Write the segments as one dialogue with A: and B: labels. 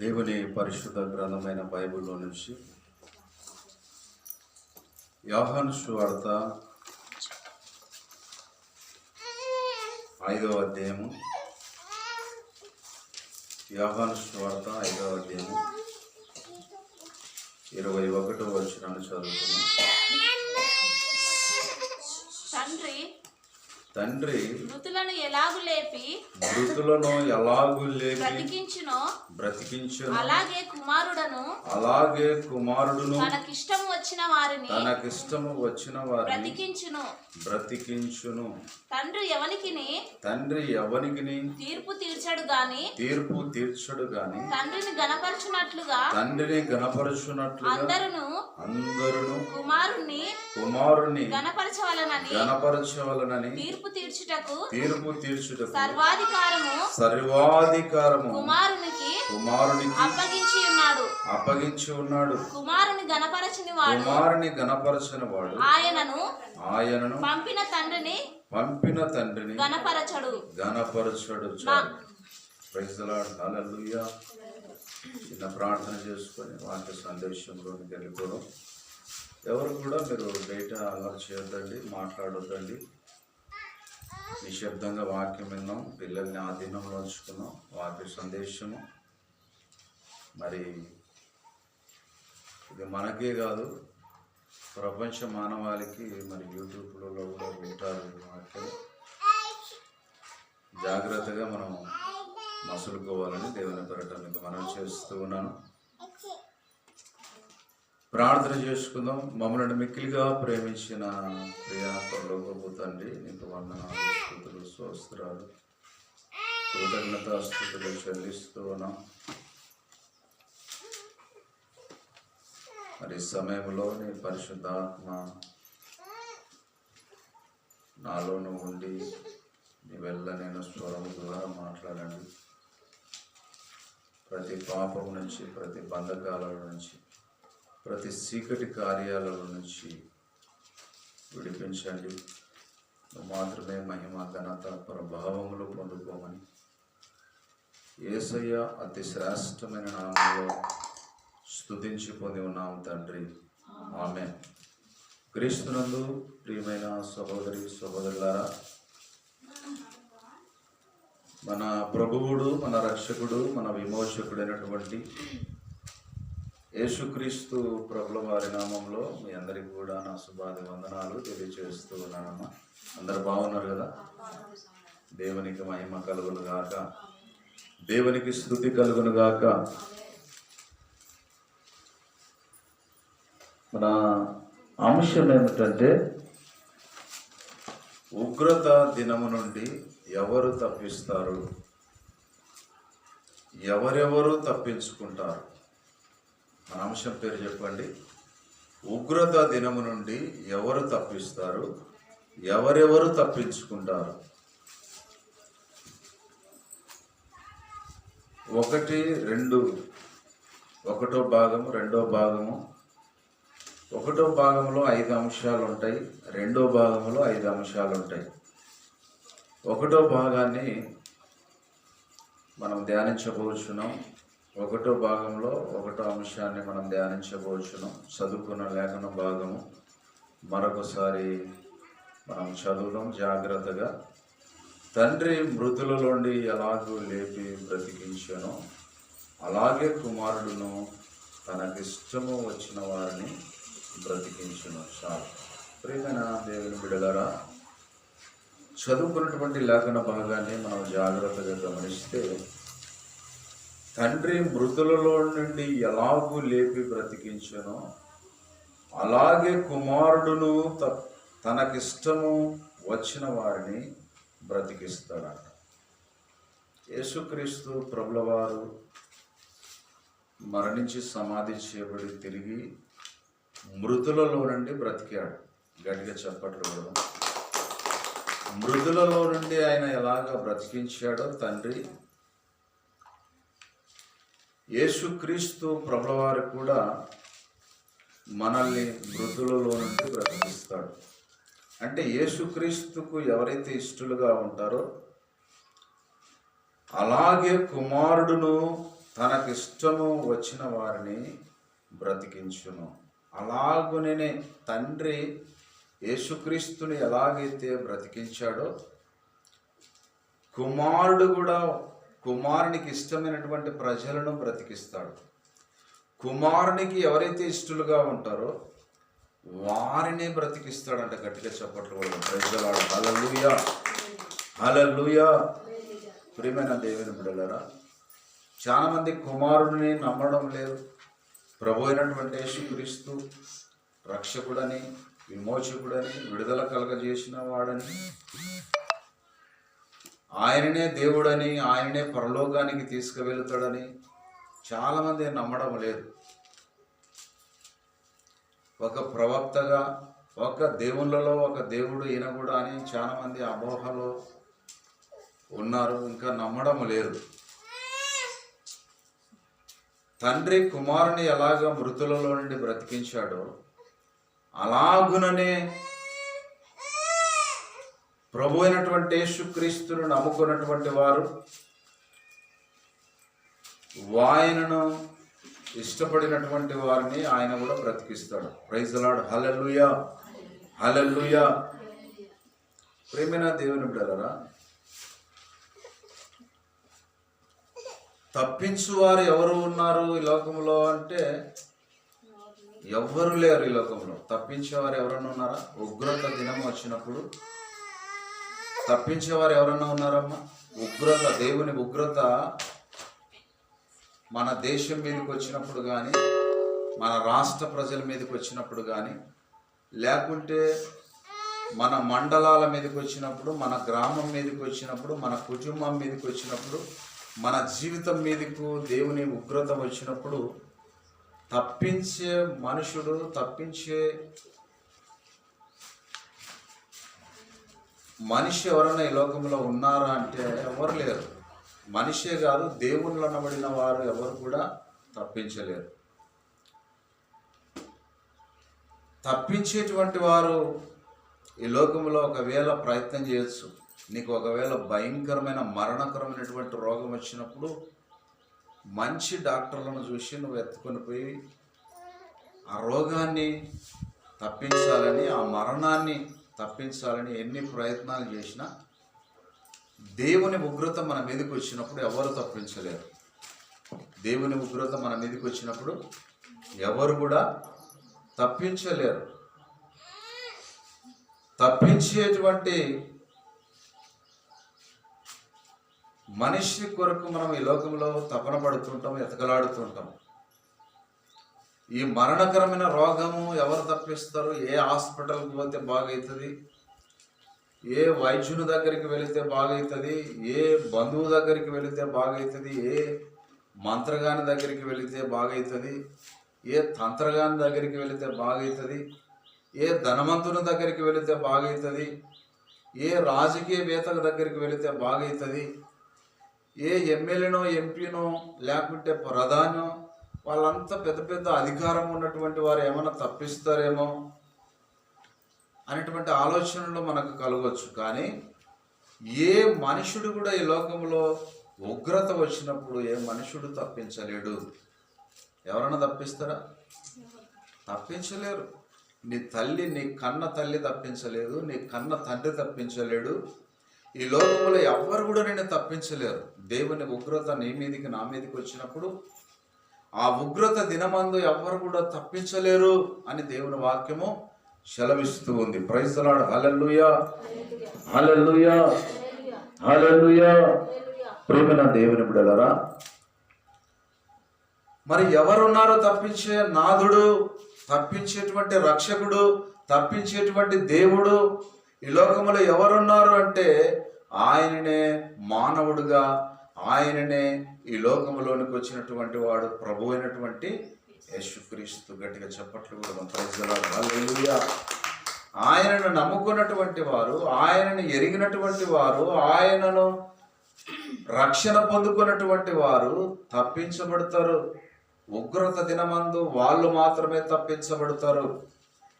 A: దేవుని పరిశుద్ధ గ్రంథమైన బైబిల్లో నుంచి యోహాను సువార్త ఐదవ అధ్యాయము. యోహాను సువార్త ఐదవ అధ్యాయము. ఇరవై ఒకటో వచ్చినాన్ని చదువుతున్నాం.
B: తండ్రి
A: తండ్రి
B: మృతులను ఎలాగు లేపి
A: మృతులను ఎలాగు లేపి
B: బ్రతికించునో.
A: బ్రతికించును.
B: అలాగే కుమారుడను
A: అలాగే కుమారుడును
B: తనకిష్టం వచ్చిన వారిని
A: తనకిష్టము వచ్చిన వారిని
B: బ్రతికించును.
A: బ్రతికించును.
B: తండ్రి ఎవనికిని?
A: తండ్రి ఎవనికిని?
B: తీర్పు తీర్చడు గాని
A: తీర్పు తీర్చడు గాని
B: తండ్రిని గణపరచునట్లుగా
A: తండ్రిని గణపరచునట్లుగా
B: అందరును
A: అందరును
B: కుమారుణ్ణి
A: కుమారుని
B: గణపరచవలనని
A: గణపరచవలనని
B: తీర్పు తీర్చుటకు
A: తీర్పు తీర్చుటకు
B: సర్వాధికారము
A: సర్వాధికారము
B: కుమారునికి
A: కుమారునికి
B: అప్పగించి ఉన్నాడు.
A: అప్పగించి ఉన్నాడు.
B: కుమారుని గణపరచని వాడు
A: కుమారుని గణపరచని వాడు
B: ఆయనను
A: ఆయనను
B: పంపిన తండ్రిని
A: పంపిన తండ్రిని
B: గణపరచడు
A: గణపరచడు హల్లెలూయా చిన్న ప్రార్థన చేసుకొని వాక్య సందేశంలోనికి వెళ్ళిపోవడం ఎవరు కూడా మీరు బయట అల్లరి చేయొద్దండి మాట్లాడొద్దండి. నిశ్శబ్దంగా వాక్యం విన్నాం. పిల్లల్ని ఆధీనంలో ఉంచుకున్నాం వాక్య సందేశము. మరి ఇది మనకే కాదు ప్రపంచ మానవాళికి మరి యూట్యూబ్లలో కూడా వింటారు వాక్యం. జాగ్రత్తగా మనం మసులుకోవాలని దేవుని పెరట మీకు మనం చేస్తూ ఉన్నాను. ప్రార్థన చేసుకుందాం. మమ్మల్ని మిక్కిలిగా ప్రేమించిన ప్రియా పరలోకపు తండ్రి నీకు వందనాలు స్వస్త్రాలు కృతజ్ఞత స్థుతులు చెల్లిస్తూ ఉన్నాం. మరి సమయంలో నీ పరిశుద్ధాత్మ నాలోను ఉండి నీ వెళ్ళ నేను స్వరం ద్వారా మాట్లాడండి. ప్రతి పాపం నుంచి ప్రతి బంధకాల నుంచి ప్రతి చీకటి కార్యాల నుంచి విడిపించండి. మాత్రమే మహిమ ఘనత ప్రభావములు పొందుకోమని. ఏసయ్య అతి శ్రేష్టమైన నామంలో స్థుతించి పొంది ఉన్నాం తండ్రి. ఆమె క్రీస్తునందు ప్రియమైన సహోదరి సహోదరులారా మన ప్రభువుడు మన రక్షకుడు మన విమోచకుడైనటువంటి యేసుక్రీస్తు ప్రభుల వారి నామంలో మీ అందరికి కూడా నా శుభాది వందనాలు తెలియజేస్తూ ఉన్నానమ్మా. అందరు బాగున్నారు కదా? దేవునికి మహిమ కలుగును గాక. దేవునికి స్థుతి కలుగును గాక. మన అంశం ఏమిటంటే ఉగ్రత దినము నుండి ఎవరు తప్పిస్తారు? ఎవరెవరు తప్పించుకుంటారు? మన అంశం పేరు చెప్పండి. ఉగ్రత దినము నుండి ఎవరు తప్పిస్తారు? ఎవరెవరు తప్పించుకుంటారు? ఒకటి రెండు. ఒకటో భాగము రెండో భాగము. ఒకటో భాగంలో ఐదు అంశాలు ఉంటాయి రెండో భాగంలో ఐదు అంశాలు ఉంటాయి ఒకటో భాగాన్ని మనం ధ్యానించబోచున్నాం. ఒకటో భాగంలో ఒకటో అంశాన్ని మనం ధ్యానించబోచును చదువుకున్న లేఖన భాగము. మరొకసారి మనం చదువుదాం జాగ్రత్తగా. తండ్రి మృతులలోండి ఎలాగూ లేపి బ్రతికించానో. అలాగే కుమారుడును తనకిష్టము వచ్చిన వారిని బ్రతికించను. చాలు. ప్రియమైన దేవుని బిడగారా చదువుకున్నటువంటి లేఖన భాగాన్ని మనం జాగ్రత్తగా గమనిస్తే తండ్రి మృతులలో నుండి ఎలాగూ లేపి బ్రతికించునో. అలాగే కుమారుడును త- తనకిష్టము వచ్చిన వారిని బ్రతికిస్తాడట. యేసుక్రీస్తు ప్రభులవారు మరణించి సమాధి చేయబడి తిరిగి మృతులలో నుండి బ్రతికాడు. గట్టిగా చెప్పట్లు కూడా మృతులలో నుండి ఆయన ఎలాగ బ్రతికించాడో తండ్రి యేసుక్రీస్తు ప్రభులవారు కూడా మనల్ని మృతులలో నుండి బ్రతికిస్తాడు. అంటే యేసుక్రీస్తుకు ఎవరైతే ఇష్టలుగా ఉంటారో అలాగే కుమారుడును తనకిష్టము వచ్చిన వారిని బ్రతికించును. అలాగునే తండ్రి యేసుక్రీస్తుని ఎలాగైతే బ్రతికించాడో కుమారుడు కూడా కుమారునికి ఇష్టమైనటువంటి ప్రజలను బ్రతికిస్తాడు. కుమారునికి ఎవరైతే ఇష్టలుగా ఉంటారో వారిని బ్రతికిస్తాడంట గట్టిగా చెప్పట్లు వాళ్ళు ప్రజలాడు హలలుయా హలలుయా ప్రియమైన దేవుని బిడ్డలారా చాలామంది కుమారుడిని నమ్మడం లేదు. ప్రభు అయినటువంటి యేసుక్రీస్తు రక్షకుడని విమోచకుడని విడుదల కలగజేసిన వాడని ఆయననే దేవుడని ఆయననే పరలోకానికి తీసుకువెళ్తాడని చాలామంది నమ్మడం లేదు. ఒక ప్రవక్తగా ఒక దేవుళ్ళలో ఒక దేవుడు ఈయన కూడా అని చాలామంది అపోహలో ఉన్నారు. ఇంకా నమ్మడం లేదు. తండ్రి కుమారుని ఎలాగ మృతులలో నుండి బ్రతికించాడో అలాగుననే ప్రభు అయినటువంటి యేసుక్రీస్తును నమ్ముకున్నటువంటి వారు ఆయనను ఇష్టపడినటువంటి వారిని ఆయన కూడా బ్రతికిస్తాడు. ప్రైజ్ లాడ్ హలలుయా ప్రేమైన దేవుని బిడ్డలరా? తప్పించువారు ఎవరు ఉన్నారు ఈ లోకంలో అంటే ఎవ్వరు లేరు ఈ లోకంలో. తప్పించేవారు ఎవరన్నా ఉన్నారా? ఉగ్రత దినం వచ్చినప్పుడు తప్పించేవారు ఎవరన్నా ఉన్నారమ్మా? ఉగ్రత దేవుని ఉగ్రత మన దేశం మీదకి వచ్చినప్పుడు కానీ మన రాష్ట్ర ప్రజల మీదకి వచ్చినప్పుడు కానీ లేకుంటే మన మండలాల మీదకి వచ్చినప్పుడు మన గ్రామం మీదకి వచ్చినప్పుడు మన కుటుంబం మీదకి వచ్చినప్పుడు మన జీవితం మీదకు దేవుని ఉగ్రత వచ్చినప్పుడు తప్పించే మనుషుడు తప్పించే మనిషి ఎవరైనా ఈ లోకంలో ఉన్నారా అంటే ఎవరు లేరు. మనిషే కాదు దేవుళ్ళు అనబడిన వారు ఎవరు కూడా తప్పించలేరు. తప్పించేటువంటి వారు ఈ లోకంలో ఒకవేళ ప్రయత్నం చేయొచ్చు. నీకు ఒకవేళ భయంకరమైన మరణకరమైనటువంటి రోగం వచ్చినప్పుడు మంచి డాక్టర్లను చూసి నువ్వు ఎత్తుకొని పోయి ఆ రోగాన్ని తప్పించాలని ఆ మరణాన్ని తప్పించాలని ఎన్ని ప్రయత్నాలు చేసినా దేవుని ఉగ్రత మన మీదకి వచ్చినప్పుడు ఎవరు తప్పించలేరు. దేవుని ఉగ్రత మన మీదకి వచ్చినప్పుడు ఎవరు కూడా తప్పించలేరు. తప్పించేటువంటి మనిషి కొరకు మనం ఈ లోకంలో తపన పడుతుంటాం ఎతకలాడుతుంటాం. ఈ మరణకరమైన రోగము ఎవరు తప్పిస్తారు ఏ హాస్పిటల్కి పోతే బాగవుతుంది ఏ వైద్యుని దగ్గరికి వెళితే బాగవుతుంది ఏ బంధువు దగ్గరికి వెళితే బాగవుతుంది ఏ మంత్రగాని దగ్గరికి వెళితే బాగవుతుంది ఏ తంత్రగాని దగ్గరికి వెళితే బాగవుతుంది ఏ ధనవంతుని దగ్గరికి వెళితే బాగవుతుంది ఏ రాజకీయవేత్తల దగ్గరికి వెళితే బాగవుతుంది ఏ ఎమ్మెల్యేనో ఎంపీనో లేకుంటే ప్రధానో వాళ్ళంతా పెద్ద పెద్ద అధికారం ఉన్నటువంటి వారు ఏమైనా తప్పిస్తారేమో అనేటువంటి ఆలోచనలు మనకు కలగవచ్చు. కానీ ఏ మనుషుడు కూడా ఈ లోకంలో ఉగ్రత వచ్చినప్పుడు ఏ మనుషుడు తప్పించలేడు. ఎవరైనా తప్పిస్తారా? తప్పించలేరు. నీ తల్లి నీ కన్న తల్లి తప్పించలేదు నీ కన్న తండ్రి తప్పించలేడు. ఈ లోకంలో ఎవ్వరు కూడా నేను తప్పించలేరు. దేవుని ఉగ్రత నీ మీదకి నా మీదకి వచ్చినప్పుడు ఆ ఉగ్రత దినమందు ఎవ్వరు కూడా తప్పించలేరు అని దేవుని వాక్యము సెలవిస్తూ ఉంది. ప్రైస్తలాడు హలల్లుయా హలల్లుయా హలల్లుయా ప్రేమన దేవుని బిడలరా మరి ఎవరున్నారో తప్పించే నాథుడు తప్పించేటువంటి రక్షకుడు తప్పించేటువంటి దేవుడు? ఈ లోకంలో ఎవరున్నారు అంటే ఆయననే మానవుడుగా ఆయననే ఈ లోకంలోనికి వచ్చినటువంటి వాడు ప్రభు అయినటువంటి యేసుక్రీస్తు గట్టిగా చెప్పట్లు కూడా ఆయనను నమ్ముకున్నటువంటి వారు ఆయనను ఎరిగినటువంటి వారు ఆయనను రక్షణ పొందుకున్నటువంటి వారు తప్పించబడతారు. ఉగ్రత దినమందు వాళ్ళు మాత్రమే తప్పించబడతారు.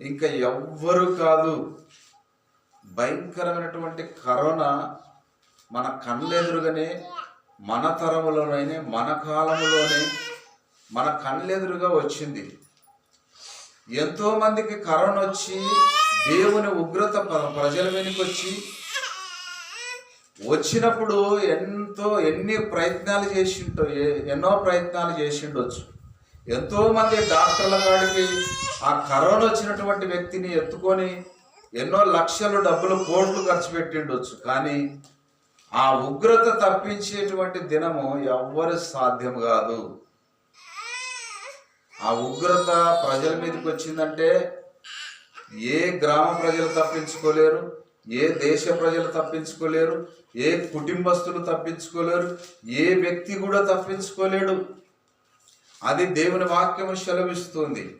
A: ఇంకా ఎవ్వరు కాదు. భయంకరమైనటువంటి కరోనా మన కళ్ళెదురుగానే మన తరములోనే మన కాలంలోనే మన కళ్ళెదురుగా వచ్చింది. ఎంతోమందికి కరోనా వచ్చి దేవుని ఉగ్రత ప్ర- ప్రజల వెనుకొచ్చి వచ్చి వచ్చినప్పుడు ఎంతో ఎన్ని ప్రయత్నాలు చేసిండో ఎన్నో ప్రయత్నాలు చేసిండొచ్చు. ఎంతోమంది డాక్టర్ల కాడికి ఆ కరోనా వచ్చినటువంటి వ్యక్తిని ఎత్తుకొని ఎన్నో లక్షలు డబ్బులు కోట్లు ఖర్చు పెట్టిండొచ్చు. కానీ ఆ ఉగ్రత తప్పించేటువంటి దినము ఎవ్వరు సాధ్యం కాదు. ఆ ఉగ్రత ప్రజల మీదకి వచ్చిందంటే ఏ గ్రామ ప్రజలు తప్పించుకోలేరు ఏ దేశ ప్రజలు తప్పించుకోలేరు ఏ కుటుంబస్తులు తప్పించుకోలేరు ఏ వ్యక్తి కూడా తప్పించుకోలేడు. అది దేవుని వాక్యము సెలవిస్తుంది.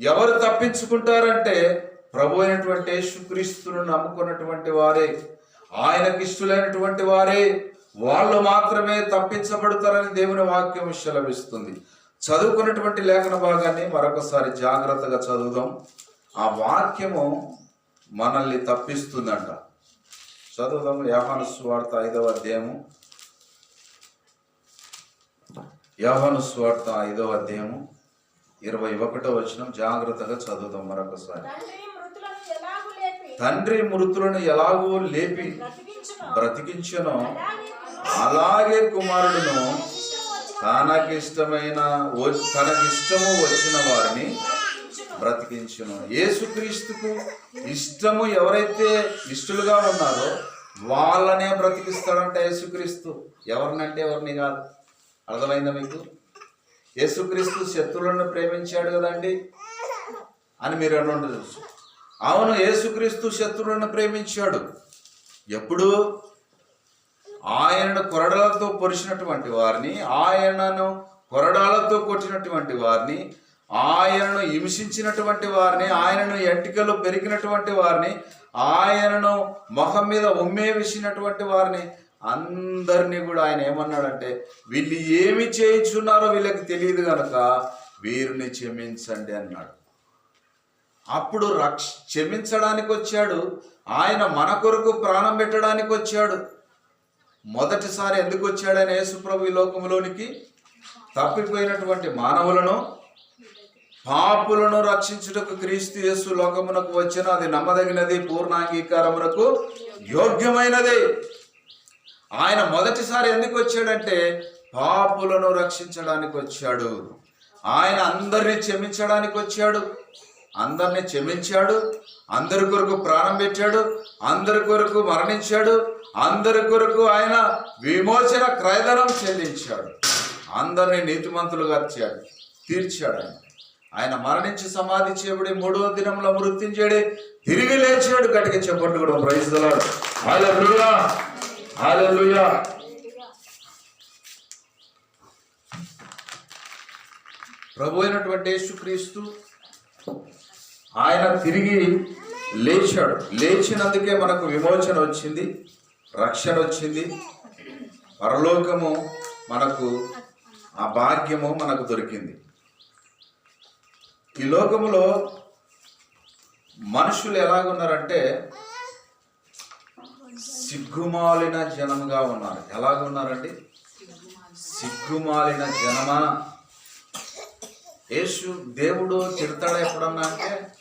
A: ఎవరు తప్పించుకుంటారంటే ప్రభు అయినటువంటి యేసుక్రీస్తును నమ్ముకున్నటువంటి వారే. ఆయనకి ఇష్టలైనటువంటి వారే వాళ్ళు మాత్రమే తప్పించబడతారని దేవుని వాక్యం సెలవిస్తుంది. చదువుకున్నటువంటి లేఖన భాగాన్ని మరొకసారి జాగ్రత్తగా చదువుదాం. ఆ వాక్యము మనల్ని తప్పిస్తుందంట. చదువుదాం. యాహాను స్వార్థ ఐదవ అధ్యాయము. యాహాను స్వార్థ ఐదవ అధ్యాయము. ఇరవై ఒకటో వచనం. జాగ్రత్తగా చదువుదాం మరొకసారి
C: తండ్రి మృతులను ఎలాగు లేపి
A: తండ్రి మృతులను ఎలాగో లేపి
C: బ్రతికించును. అలాగే
A: అలాగే
C: కుమారుడు.
A: కుమారుడును తనకిష్టమైన తనకిష్టము వచ్చిన వారిని
C: బ్రతికించును.
A: యేసుక్రీస్తుకు ఇష్టము ఎవరైతే ఇష్టలుగా ఉన్నారో వాళ్ళనే బ్రతికిస్తాడంట యేసుక్రీస్తు. ఎవరినంటే ఎవరిని కాదు? అర్థమైందా మీకు? యేసుక్రీస్తు శత్రువులను ప్రేమించాడు కదండి అని మీరు అని ఉండవచ్చు అవును యేసుక్రీస్తు శత్రువులను ప్రేమించాడు. ఎప్పుడు? ఆయనను కొరడాలతో పొరిచినటువంటి వారిని ఆయనను కొరడాలతో కొట్టినటువంటి వారిని ఆయనను హింసించినటువంటి వారిని ఆయనను ఎంటికలు పెరిగినటువంటి వారిని ఆయనను మొహం మీద ఉమ్మే వేసినటువంటి వారిని అందరినీ కూడా ఆయన ఏమన్నాడంటే వీళ్ళు ఏమి చేయించున్నారో వీళ్ళకి తెలియదు కనుక వీరిని క్షమించండి అన్నాడు. అప్పుడు రక్ష క్షమించడానికి వచ్చాడు ఆయన మన కొరకు ప్రాణం పెట్టడానికి వచ్చాడు మొదటిసారి ఎందుకు వచ్చాడని యేసుప్రభు ఈ లోకంలోనికి తప్పిపోయినటువంటి మానవులను పాపులను రక్షించుటకు క్రీస్తు యేసు లోకమునకు వచ్చిన అది నమ్మదగినది పూర్ణాంగీకారమునకు యోగ్యమైనది. ఆయన మొదటిసారి ఎందుకు వచ్చాడంటే పాపులను రక్షించడానికి వచ్చాడు ఆయన అందరిని క్షమించడానికి వచ్చాడు అందరిని క్షమించాడు అందరి కొరకు ప్రాణం పెట్టాడు అందరి కొరకు మరణించాడు అందరి కొరకు ఆయన విమోచన క్రయధనం చెల్లించాడు. అందరిని నీతిమంతులుగా తీర్చాడు తీర్చాడు ఆయన. ఆయన మరణించి సమాధి చేయబడి మూడవ దినంలో మృత్యుంచాడు తిరిగి లేచాడు గట్టిగా చెప్పండి కూడా ప్రైజ్ దలాడు హల్లెలూయా హల్లెలూయా. ప్రభు అయినటువంటి యేసుక్రీస్తు ఆయన తిరిగి లేచాడు. లేచినందుకే మనకు విమోచన వచ్చింది రక్షణ వచ్చింది. పరలోకము మనకు ఆ భాగ్యము మనకు దొరికింది. ఈ లోకములో మనుషులు ఎలాగున్నారంటే సిగ్గుమాలిన జనముగా ఉన్నారు. ఎలాగున్నారండి? సిగ్గుమాలిన జనమా? యేసు దేవుడు తిడతాడా ఎప్పుడన్నా అంటే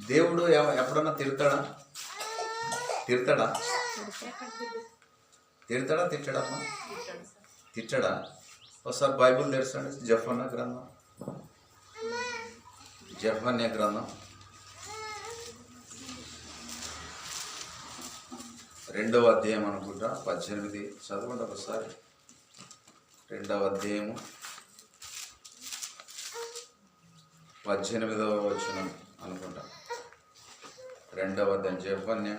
A: దేవుడు ఎవ- ఎప్పుడన్నా తిడతాడా? తిడతాడా? తిడతాడా? తిట్టడమ్మా తిట్టడా? ఒకసారి బైబుల్ తెరచండి జఫన్న గ్రంథం. జఫన్య గ్రంథం. రెండవ అధ్యాయం అనుకుంటా. పద్దెనిమిది. చదవండి ఒకసారి. రెండవ అధ్యాయము. పద్దెనిమిదవ వచ్చిన అనుకుంటా. రెండవ అధ్యాయం జఫన్య